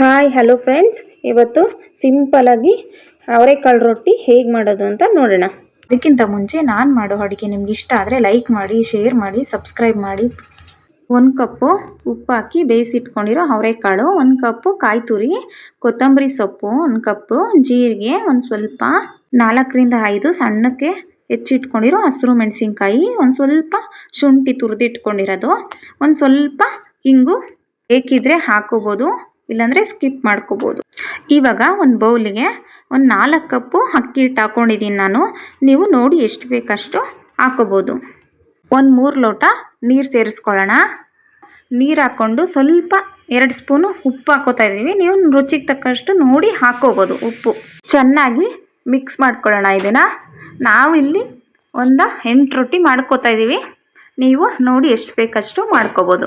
Hi hello friends ಇವತ್ತು ಸಿಂಪಲಾಗಿ ಅವರೆಕಾಳು ರೊಟ್ಟಿ ಹೇಗೆ ಮಾಡೋದು ಅಂತ ನೋಡೋಣ. ಅದಕ್ಕಿಂತ ಮುಂಚೆ ನಾನು ಮಾಡೋ ಅಡುಗೆ ನಿಮ್ಗೆ ಇಷ್ಟ ಆದರೆ ಲೈಕ್ ಮಾಡಿ ಶೇರ್ ಮಾಡಿ ಸಬ್ಸ್ಕ್ರೈಬ್ ಮಾಡಿ. ಒಂದು ಕಪ್ಪು ಉಪ್ಪು ಹಾಕಿ ಬೇಯಿಸಿಟ್ಕೊಂಡಿರೋ ಅವರೆಕಾಳು, ಒಂದು ಕಪ್ಪು ಕಾಯಿ ತುರಿ ಕೊತ್ತಂಬರಿ ಸೊಪ್ಪು, ಒಂದು ಕಪ್ಪು ಜೀರಿಗೆ, ಒಂದು ಸ್ವಲ್ಪ ನಾಲ್ಕರಿಂದ ಐದು ಸಣ್ಣಕ್ಕೆ ಹೆಚ್ಚಿಟ್ಕೊಂಡಿರೋ ಹಸಿರು ಮೆಣಸಿನ್ಕಾಯಿ, ಒಂದು ಸ್ವಲ್ಪ ಶುಂಠಿ ತುರಿದಿಟ್ಕೊಂಡಿರೋದು, ಒಂದು ಸ್ವಲ್ಪ ಹಿಂಗು ಬೇಕಿದ್ರೆ ಹಾಕೋಬೋದು. ಇಲ್ಲಾಂದರೆ ಸ್ಕಿಪ್ ಮಾಡ್ಕೋಬೋದು. ಇವಾಗ ಒಂದು ಬೌಲಿಗೆ ಒಂದು ನಾಲ್ಕು ಕಪ್ಪು ಅಕ್ಕಿ ಹಿಟ್ಟು ಹಾಕ್ಕೊಂಡಿದ್ದೀನಿ ನಾನು. ನೀವು ನೋಡಿ ಎಷ್ಟು ಬೇಕಷ್ಟು ಹಾಕೋಬೋದು. ಒಂದು ಮೂರು ಲೋಟ ನೀರು ಸೇರಿಸ್ಕೊಳ್ಳೋಣ. ನೀರು ಹಾಕ್ಕೊಂಡು ಸ್ವಲ್ಪ ಎರಡು ಸ್ಪೂನು ಉಪ್ಪು ಹಾಕೋತಾ ಇದ್ದೀವಿ ನೀವು ರುಚಿಗೆ ತಕ್ಕಷ್ಟು ನೋಡಿ ಹಾಕೋಬೋದು ಉಪ್ಪು. ಚೆನ್ನಾಗಿ ಮಿಕ್ಸ್ ಮಾಡ್ಕೊಳ್ಳೋಣ ಇದನ್ನು. ನಾವು ಇಲ್ಲಿ ಒಂದು ಎಂಟು ರೊಟ್ಟಿ ಮಾಡ್ಕೋತಾ ಇದ್ದೀವಿ ನೀವು ನೋಡಿ ಎಷ್ಟು ಬೇಕಷ್ಟು ಮಾಡ್ಕೋಬೋದು.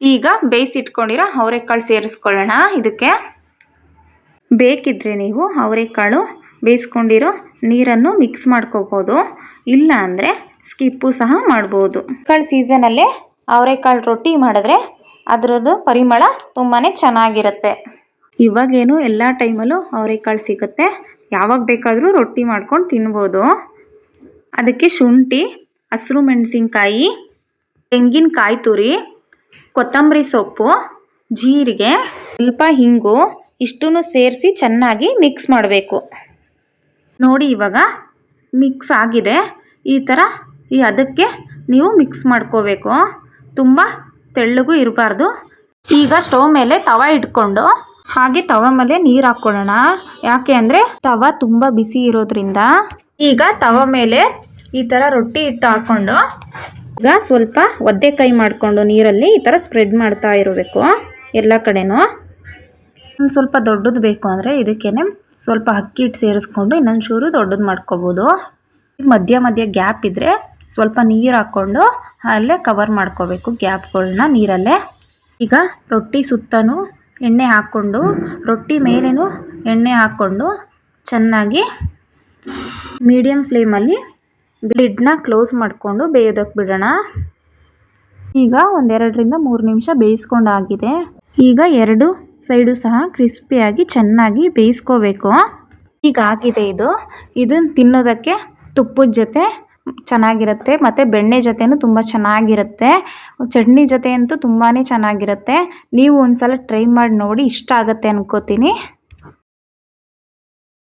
ಈಗ ಬೇಯಿಸಿಟ್ಕೊಂಡಿರೋ ಅವರೆಕಾಳು ಸೇರಿಸ್ಕೊಳ್ಳೋಣ. ಇದಕ್ಕೆ ಬೇಕಿದ್ರೆ ನೀವು ಅವರೆಕಾಳು ಬೇಯಿಸ್ಕೊಂಡಿರೋ ನೀರನ್ನು ಮಿಕ್ಸ್ ಮಾಡ್ಕೋಬೋದು. ಇಲ್ಲ ಅಂದರೆ ಸ್ಕಿಪ್ಪು ಸಹ ಮಾಡ್ಬೋದು. ಕಾಳು ಸೀಸನಲ್ಲೇ ಅವರೆಕಾಳು ರೊಟ್ಟಿ ಮಾಡಿದ್ರೆ ಅದರದ್ದು ಪರಿಮಳ ತುಂಬಾ ಚೆನ್ನಾಗಿರುತ್ತೆ. ಇವಾಗೇನು ಎಲ್ಲ ಟೈಮಲ್ಲೂ ಅವರೆಕಾಳು ಸಿಗುತ್ತೆ. ಯಾವಾಗ ಬೇಕಾದರೂ ರೊಟ್ಟಿ ಮಾಡ್ಕೊಂಡು ತಿನ್ಬೋದು. ಅದಕ್ಕೆ ಶುಂಠಿ, ಹಸಿರು ಮೆಣಸಿನ್ಕಾಯಿ, ತೆಂಗಿನಕಾಯಿ ತುರಿ ಕೊತ್ತಂಬರಿ ಸೊಪ್ಪು, ಜೀರಿಗೆ, ಸ್ವಲ್ಪ ಹಿಂಗು, ಇಷ್ಟನ್ನು ಸೇರಿಸಿ ಚೆನ್ನಾಗಿ ಮಿಕ್ಸ್ ಮಾಡಬೇಕು. ನೋಡಿ ಇವಾಗ ಮಿಕ್ಸ್ ಆಗಿದೆ. ಈ ಥರ ಈ ಅದಕ್ಕೆ ನೀವು ಮಿಕ್ಸ್ ಮಾಡ್ಕೋಬೇಕು. ತುಂಬ ತೆಳ್ಳಗೂ ಇರಬಾರ್ದು. ಈಗ ಸ್ಟವ್ ಮೇಲೆ ತವ ಇಟ್ಕೊಂಡು, ಹಾಗೆ ತವ ಮೇಲೆ ನೀರು ಹಾಕ್ಕೊಳ್ಳೋಣ. ಯಾಕೆ ಅಂದರೆ ತವ ತುಂಬ ಬಿಸಿ ಇರೋದ್ರಿಂದ. ಈಗ ತವ ಮೇಲೆ ಈ ಥರ ರೊಟ್ಟಿ ಹಿಟ್ಟು ಹಾಕ್ಕೊಂಡು ಈಗ ಸ್ವಲ್ಪ ಒದ್ದೆಕಾಯಿ ಮಾಡಿಕೊಂಡು ನೀರಲ್ಲಿ ಈ ಥರ ಸ್ಪ್ರೆಡ್ ಮಾಡ್ತಾ ಇರಬೇಕು ಎಲ್ಲ ಕಡೆನೂ. ಒಂದು ಸ್ವಲ್ಪ ದೊಡ್ಡದು ಬೇಕು ಅಂದರೆ ಇದಕ್ಕೇ ಸ್ವಲ್ಪ ಅಕ್ಕಿ ಹಿಟ್ಟು ಸೇರಿಸ್ಕೊಂಡು ಇನ್ನೊಂದು ಚೂರು ದೊಡ್ಡದು ಮಾಡ್ಕೋಬೋದು. ಮಧ್ಯ ಮಧ್ಯ ಗ್ಯಾಪ್ ಇದ್ದರೆ ಸ್ವಲ್ಪ ನೀರು ಹಾಕ್ಕೊಂಡು ಅಲ್ಲೇ ಕವರ್ ಮಾಡ್ಕೋಬೇಕು ಗ್ಯಾಪ್ಗಳನ್ನ ನೀರಲ್ಲೇ. ಈಗ ರೊಟ್ಟಿ ಸುತ್ತನೂ ಎಣ್ಣೆ ಹಾಕ್ಕೊಂಡು, ರೊಟ್ಟಿ ಮೇಲೇನು ಎಣ್ಣೆ ಹಾಕ್ಕೊಂಡು ಚೆನ್ನಾಗಿ ಮೀಡಿಯಮ್ ಫ್ಲೇಮಲ್ಲಿ ಲಿಡ್ನ ಕ್ಲೋಸ್ ಮಾಡಿಕೊಂಡು ಬೇಯೋದಕ್ಕೆ ಬಿಡೋಣ. ಈಗ ಒಂದೆರಡರಿಂದ ಮೂರು ನಿಮಿಷ ಬೇಯಿಸ್ಕೊಂಡಾಗಿದೆ. ಈಗ ಎರಡು ಸೈಡು ಸಹ ಕ್ರಿಸ್ಪಿಯಾಗಿ ಚೆನ್ನಾಗಿ ಬೇಯಿಸ್ಕೋಬೇಕು. ಈಗ ಆಗಿದೆ ಇದು. ಇದನ್ನು ತಿನ್ನೋದಕ್ಕೆ ತುಪ್ಪದ ಜೊತೆ ಚೆನ್ನಾಗಿರುತ್ತೆ, ಮತ್ತು ಬೆಣ್ಣೆ ಜೊತೆನೂ ತುಂಬ ಚೆನ್ನಾಗಿರುತ್ತೆ. ಚಟ್ನಿ ಜೊತೆ ಅಂತೂ ತುಂಬಾ ಚೆನ್ನಾಗಿರುತ್ತೆ. ನೀವು ಒಂದು ಸಲ ಟ್ರೈ ಮಾಡಿ ನೋಡಿ, ಇಷ್ಟ ಆಗುತ್ತೆ ಅನ್ಕೋತೀನಿ.